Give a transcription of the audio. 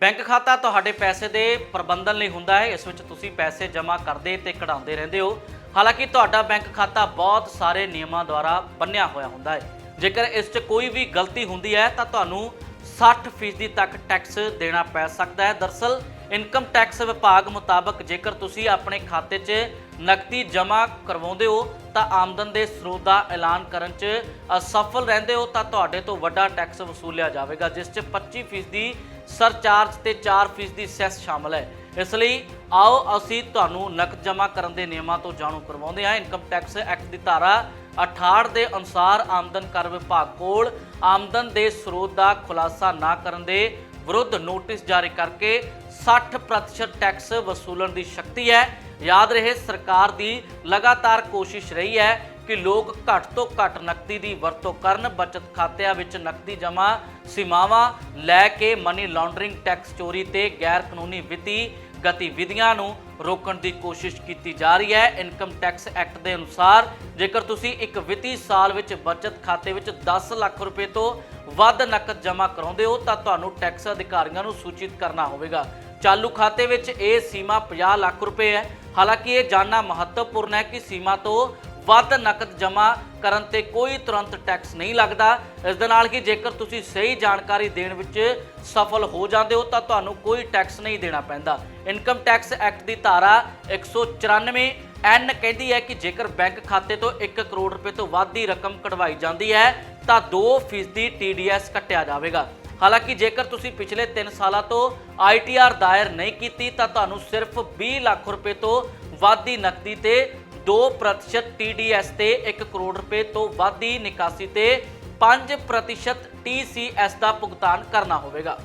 Bank ਖਾਤਾ ਤੁਹਾਡੇ ਪੈਸੇ ਦੇ ਪ੍ਰਬੰਧਨ ਲਈ ਹੁੰਦਾ ਹੈ। ਇਸ ਵਿੱਚ ਤੁਸੀਂ ਪੈਸੇ ਜਮ੍ਹਾਂ ਕਰਦੇ ਤੇ ਕਢਾਉਂਦੇ ਰਹਿੰਦੇ ਹੋ। ਹਾਲਾਂਕਿ ਤੁਹਾਡਾ ਬੈਂਕ ਖਾਤਾ ਬਹੁਤ ਸਾਰੇ ਨਿਯਮਾਂ ਦੁਆਰਾ ਬੰਨਿਆ ਹੋਇਆ ਹੁੰਦਾ ਹੈ। ਜੇਕਰ ਇਸ 'ਚ ਕੋਈ ਵੀ ਗਲਤੀ ਹੁੰਦੀ ਹੈ ਤਾਂ ਤੁਹਾਨੂੰ 60% ਤੱਕ ਟੈਕਸ ਦੇਣਾ ਪੈ ਸਕਦਾ ਹੈ। ਦਰਸਲ, ਇਨਕਮ ਟੈਕਸ ਵਿਭਾਗ ਮੁਤਾਬਕ ਜੇਕਰ ਤੁਸੀਂ ਆਪਣੇ ਖਾਤੇ 'ਚ ਨਕਦੀ ਜਮ੍ਹਾਂ ਕਰਵਾਉਂਦੇ ਹੋ ਤਾਂ ਆਮਦਨ ਦੇ ਸਰੋਤ ਦਾ ਐਲਾਨ ਕਰਨ 'ਚ ਅਸਫਲ ਰਹਿੰਦੇ ਹੋ ਤਾਂ ਤੁਹਾਡੇ ਤੋਂ ਵੱਡਾ ਟੈਕਸ ਵਸੂਲਿਆ ਜਾਵੇਗਾ, ਜਿਸ 'ਚ 25% ਸਰਚਾਰਜ ਤੇ 4% ਦੀ ਸੈਸ ਸ਼ਾਮਲ ਹੈ। ਇਸ ਲਈ ਆਓ ਅਸੀਂ ਤੁਹਾਨੂੰ ਨਕਦ ਜਮ੍ਹਾਂ ਕਰਨ ਦੇ ਨਿਯਮਾਂ ਤੋਂ ਜਾਣੂ ਕਰਵਾਉਂਦੇ ਹਾਂ। ਇਨਕਮ ਟੈਕਸ ਐਕਟ ਦੀ ਧਾਰਾ 68 ਦੇ ਅਨੁਸਾਰ ਆਮਦਨ ਕਰ ਵਿਭਾਗ ਕੋਲ ਆਮਦਨ ਦੇ ਸਰੋਤ ਦਾ ਖੁਲਾਸਾ ਨਾ ਕਰਨ ਦੇ ਵਿਰੁੱਧ ਨੋਟਿਸ ਜਾਰੀ ਕਰਕੇ 60% ਟੈਕਸ ਵਸੂਲਣ ਦੀ ਸ਼ਕਤੀ ਹੈ। ਯਾਦ ਰਹੇ, ਸਰਕਾਰ ਦੀ ਲਗਾਤਾਰ ਕੋਸ਼ਿਸ਼ ਰਹੀ ਹੈ ਕਿ ਲੋਕ ਘੱਟ ਤੋਂ ਘੱਟ ਨਕਦੀ ਦੀ ਵਰਤੋਂ ਕਰਨ, ਬਚਤ ਖਾਤਿਆਂ ਵਿੱਚ ਨਕਦੀ ਜਮ੍ਹਾਂ ਸੀਮਾਵਾਂ ਲੈ ਕੇ ਮਨੀ ਲਾਂਡਰਿੰਗ ਟੈਕਸ ਚੋਰੀ ਤੇ ਗੈਰ ਕਾਨੂੰਨੀ ਵਿੱਤੀ ਗਤੀਵਿਧੀਆਂ ਨੂੰ ਰੋਕਣ ਦੀ ਕੋਸ਼ਿਸ਼ ਕੀਤੀ ਜਾ ਰਹੀ ਹੈ। ਇਨਕਮ ਟੈਕਸ ਐਕਟ ਦੇ ਅਨੁਸਾਰ ਜੇਕਰ ਤੁਸੀਂ ਇੱਕ ਵਿੱਤੀ ਸਾਲ ਵਿੱਚ ਬਚਤ ਖਾਤੇ ਵਿੱਚ 10 ਲੱਖ ਰੁਪਏ ਤੋਂ ਵੱਧ ਨਕਦ ਜਮ੍ਹਾਂ ਕਰਾਉਂਦੇ ਹੋ, ਤਾਂ ਤੁਹਾਨੂੰ ਟੈਕਸ ਅਧਿਕਾਰੀਆਂ ਨੂੰ ਸੂਚਿਤ ਕਰਨਾ ਹੋਵੇਗਾ। ਚਾਲੂ ਖਾਤੇ ਵਿੱਚ ਇਹ ਸੀਮਾ 50 ਲੱਖ ਰੁਪਏ ਹੈ। ਹਾਲਾਂਕਿ ਇਹ ਜਾਣਨਾ ਮਹੱਤਵਪੂਰਨ ਹੈ ਕਿ ਸੀਮਾ ਤੋਂ ਵੱਧ ਨਕਦ ਜਮ੍ਹਾਂ ਕਰਨ ਤੇ ਕੋਈ ਤੁਰੰਤ ਟੈਕਸ ਨਹੀਂ ਲੱਗਦਾ। ਇਸ ਦੇ ਨਾਲ ਹੀ ਜੇਕਰ ਤੁਸੀਂ ਸਹੀ ਜਾਣਕਾਰੀ ਦੇਣ ਵਿੱਚ ਸਫਲ ਹੋ ਜਾਂਦੇ ਹੋ, ਤਾਂ ਤੁਹਾਨੂੰ ਕੋਈ ਟੈਕਸ ਨਹੀਂ ਦੇਣਾ ਪੈਂਦਾ। ਇਨਕਮ ਟੈਕਸ ਐਕਟ ਦੀ ਧਾਰਾ 194 ਐਨ ਕਹਿੰਦੀ ਹੈ ਕਿ ਜੇਕਰ ਬੈਂਕ ਖਾਤੇ ਤੋਂ 1 ਕਰੋੜ ਰੁਪਏ ਤੋਂ ਵੱਧ ਦੀ ਰਕਮ ਕਢਵਾਈ ਜਾਂਦੀ ਹੈ, ਤਾਂ 2% ਦੀ TDS ਕੱਟਿਆ ਜਾਵੇਗਾ। ਹਾਲਾਂਕਿ ਜੇਕਰ ਤੁਸੀਂ ਪਿਛਲੇ 3 ਸਾਲਾਂ ਤੋਂ ITR ਦਾਇਰ ਨਹੀਂ ਕੀਤੀ, ਤਾਂ ਤੁਹਾਨੂੰ ਸਿਰਫ 20 ਲੱਖ ਰੁਪਏ ਤੋਂ ਵੱਧ ਦੀ ਨਕਦੀ ਤੇ 2% TDS ਤੇ 1 ਕਰੋੜ ਰੁਪਏ ਤੋਂ ਵੱਧ ਦੀ ਨਿਕਾਸੀ ਤੇ 5% TCS ਦਾ ਭੁਗਤਾਨ ਕਰਨਾ ਹੋਵੇਗਾ।